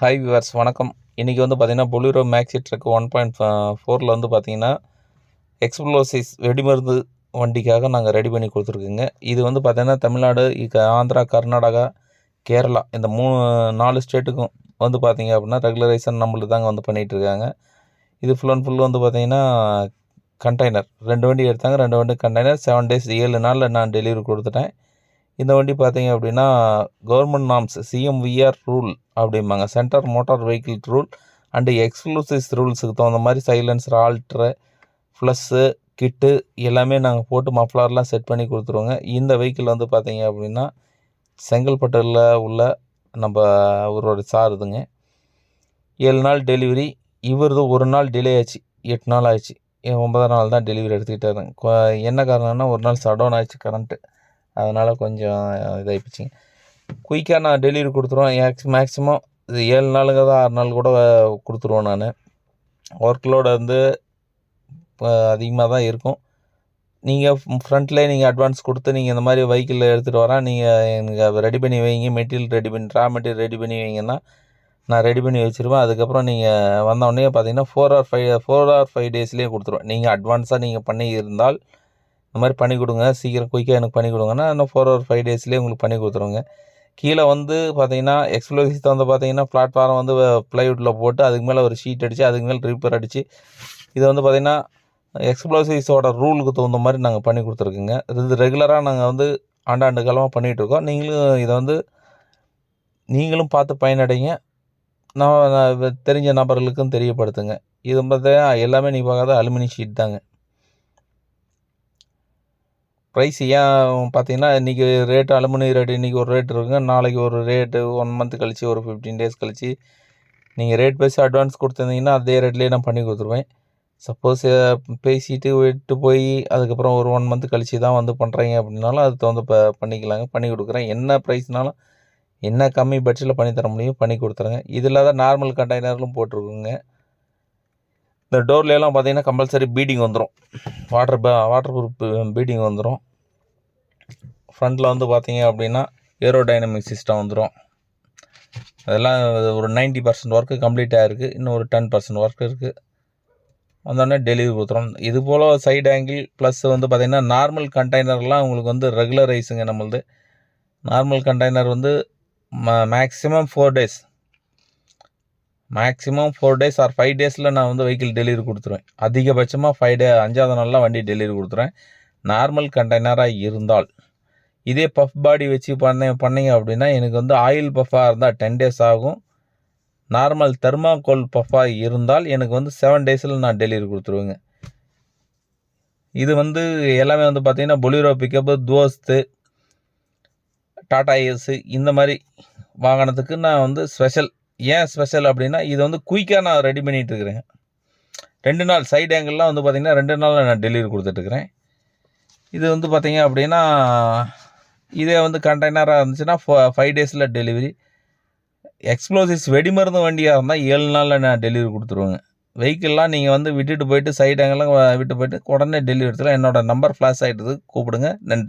Hi viewers வணக்கம். இன்றைக்கி வந்து பார்த்திங்கன்னா Bolero Maxi truck one point ஃபோரில் வந்து பார்த்திங்கன்னா எக்ஸ்ப்ளோசிஸ் வெடிமருந்து வண்டிக்காக நாங்கள் ரெடி பண்ணி கொடுத்துருக்குங்க. இது வந்து பார்த்திங்கன்னா தமிழ்நாடு இக ஆந்திரா கர்நாடகா கேரளா இந்த மூணு நாலு ஸ்டேட்டுக்கும் வந்து பார்த்திங்க அப்படின்னா ரெகுலரைசன் நம்மளுக்கு தாங்க வந்து பண்ணிகிட்டு இருக்காங்க. இது ஃபுல் அண்ட் ஃபுல் வந்து பார்த்திங்கன்னா கண்டெய்னர் ரெண்டு வண்டி எடுத்தாங்க ரெண்டு வண்டி கண்டெய்னர் செவன் டேஸ் ஏழு நாளில் நான் டெலிவரி கொடுத்துட்டேன். இந்த வண்டி பார்த்தீங்க அப்படின்னா கவர்மெண்ட் நாம்ஸ் சிஎம்விஆர் ரூல் அப்படிம்பாங்க. Centre motor vehicle rule and exclusives ரூல்ஸுக்கு தகுந்த மாதிரி சைலன்சர் ஆல்ட்ரு ப்ளஸ்ஸு கிட்டு எல்லாமே நாங்கள் போட்டு மஃப்ளர்லாம் செட் பண்ணி கொடுத்துருவோங்க. இந்த வெஹிக்கிள் வந்து பார்த்தீங்க அப்படின்னா செங்கல்பட்டில் உள்ள நம்ம அவரோட சாருதுங்க ஏழு நாள் டெலிவரி இவரது ஒரு நாள் டிலே ஆச்சு. எட்டு நாள் ஆச்சு. ஒன்பதாம் நாள் தான் டெலிவரி எடுத்துக்கிட்டாருங்க. என்ன காரணம்னா ஒரு நாள் சடவுன் ஆச்சு கரண்ட்டு அதனால் கொஞ்சம் இதாகிப்போச்சுங்க குயிக்காக நான் டெலிவரி கொடுத்துருவேன். மேக்ஸ் மேக்ஸிமம் இது ஏழு நாளுங்க தான் ஆறு நாள் கூட கொடுத்துருவேன் நான். ஒர்க் லோடு வந்து அதிகமாக தான் இருக்கும். நீங்கள் ஃப்ரண்ட்லேயே நீங்கள் அட்வான்ஸ் கொடுத்து நீங்கள் இந்த மாதிரி வெஹிக்கிளில் எடுத்துகிட்டு வரேன். நீங்கள் எனக்கு ரெடி பண்ணி வைங்க. மெட்டீரியல் ரெடி பண்ணி ரா மெட்டீரியல் ரெடி பண்ணி வைங்கன்னா நான் ரெடி பண்ணி வச்சுருவேன். அதுக்கப்புறம் நீங்கள் வந்தோடனே பார்த்தீங்கன்னா four or five four or five டேஸ்லேயே கொடுத்துருவேன். நீங்கள் அட்வான்ஸாக நீங்கள் பண்ணி இருந்தால் இந்த மாதிரி பண்ணி கொடுங்க. சீக்கிரம் குயிக்காக எனக்கு பண்ணி கொடுங்கன்னா இன்னும் ஃபோர் ஆர் ஃபைவ் டேஸ்லேயே உங்களுக்கு பண்ணி கொடுத்துருவோங்க. கீழே வந்து பார்த்தீங்கன்னா எக்ஸ்ப்ளோசிவ் வந்து பார்த்தீங்கன்னா பிளாட்ஃபார்ம் வந்து ப்ளைவுட்டில் போட்டு அதுக்கு மேலே ஒரு ஷீட் அடித்து அதுக்கு மேலே ரிப்பேர் அடித்து இது வந்து பார்த்திங்கன்னா எக்ஸ்ப்ளோசிவ்ஸோட ரூலுக்கு தகுந்த மாதிரி நாங்கள் பண்ணி கொடுத்துருக்குங்க. இது ரெகுலராக நாங்கள் வந்து ஆண்டாண்டு காலமாக பண்ணிகிட்டு இருக்கோம். நீங்களும் இதை வந்து நீங்களும் பார்த்து பயனடைங்க. நான் தெரிஞ்ச நபர்களுக்கும் தெரியப்படுத்துங்க. இது பார்த்தீங்கன்னா எல்லாமே நீ பார்க்காத அலுமினி ஷீட் தாங்க. ப்ரைஸ் ஏன் பார்த்தீங்கன்னா இன்றைக்கி ரேட்டு அலுமினியம் ரேட்டு இன்றைக்கி ஒரு ரேட் இருக்குங்க. நாளைக்கு ஒரு ரேட்டு ஒன் மந்த் கழித்து ஒரு ஃபிஃப்டீன் டேஸ் கழித்து நீங்கள் ரேட் பேசி அட்வான்ஸ் கொடுத்துருந்தீங்கன்னா அதே ரேட்லேயே நான் பண்ணி கொடுத்துருவேன். சப்போஸ் பேசிட்டு விட்டு போய் அதுக்கப்புறம் ஒரு ஒன் மந்த் கழித்து தான் வந்து பண்ணுறீங்க அப்படின்னாலும் அது தகுந்த ப பண்ணிக்கலாங்க. பண்ணி கொடுக்குறேன். என்ன ப்ரைஸ்னாலும் என்ன கம்மி பட்ஜெட்டில் பண்ணி தர முடியும் பண்ணி கொடுத்துருங்க. இது இல்லாத நார்மல் கண்டெய்னர்களும் போட்டிருக்குங்க. இந்த டோர்லலாம் பார்த்தீங்கன்னா கம்பல்சரி பீடிங் வந்துடும் water waterproof beading uh, வந்துடும் ஃப்ரண்ட்டில் வந்து பார்த்தீங்க அப்படின்னா ஏரோ டைனமிக் சிஸ்டம் வந்துடும் அதெல்லாம் ஒரு 90% பர்சன்ட் ஒர்க்கு கம்ப்ளீட் ஆகிருக்கு இன்னும் ஒரு டென் பர்சன்ட் ஒர்க் இருக்குது வந்தோடனே டெலிவரி கொடுத்துரும். இது போல் சைடு ஆங்கிள் ப்ளஸ் வந்து பார்த்திங்கன்னா நார்மல் கண்டெய்னர்லாம் உங்களுக்கு வந்து ரெகுலரைஸுங்க நம்மளது. நார்மல் கண்டெய்னர் வந்து maximum four days maximum four days or five டேஸில் நான் வந்து வெஹிக்கிள் டெலிவரி கொடுத்துருவேன். அதிகபட்சமாக ஃபைவ் டே அஞ்சாவது நாளில் வண்டி டெலிவரி கொடுத்துருவேன். நார்மல் கண்டெய்னராக இருந்தால். இதே பஃப் பாடி வச்சு பண்ண பண்ணீங்க அப்படின்னா எனக்கு வந்து ஆயில் பஃப்பாக இருந்தால் டென் டேஸ் ஆகும். நார்மல் தெர்மாகோல் பஃப்பாக இருந்தால் எனக்கு வந்து செவன் டேஸில் நான் டெலிவரி கொடுத்துருவேங்க. இது வந்து எல்லாமே வந்து பார்த்திங்கன்னா Bolero pickup Dost Tata Ace இந்த மாதிரி வாகனத்துக்கு நான் வந்து ஸ்பெஷல் ஏன் ஸ்பெஷல் அப்படின்னா இது வந்து குயிக்காக நான் ரெடி பண்ணிகிட்டு இருக்கிறேன். ரெண்டு நாள் சைடு ஆங்கிள்லாம் வந்து பார்த்திங்கன்னா ரெண்டு நாளில் நான் டெலிவரி கொடுத்துட்ருக்குறேன் இது வந்து பார்த்தீங்க அப்படின்னா இதே வந்து கண்டெய்னராக இருந்துச்சுன்னா ஃபைவ் டேஸில் டெலிவரி எக்ஸ்ப்ளோசிவ்ஸ் வெடிமருந்து வண்டியாக இருந்தால் ஏழு நாளில் நான் டெலிவரி கொடுத்துருவேங்க. வெஹிக்கிள்லாம் நீங்கள் வந்து விட்டுட்டு போயிட்டு சைடு ஆங்கெல்லாம் விட்டு போயிட்டு உடனே டெலிவரி எடுத்துலாம் என்னோடய நம்பர் ஃப்ளாஷ் ஆகிட்டது கூப்பிடுங்க. நன்றி.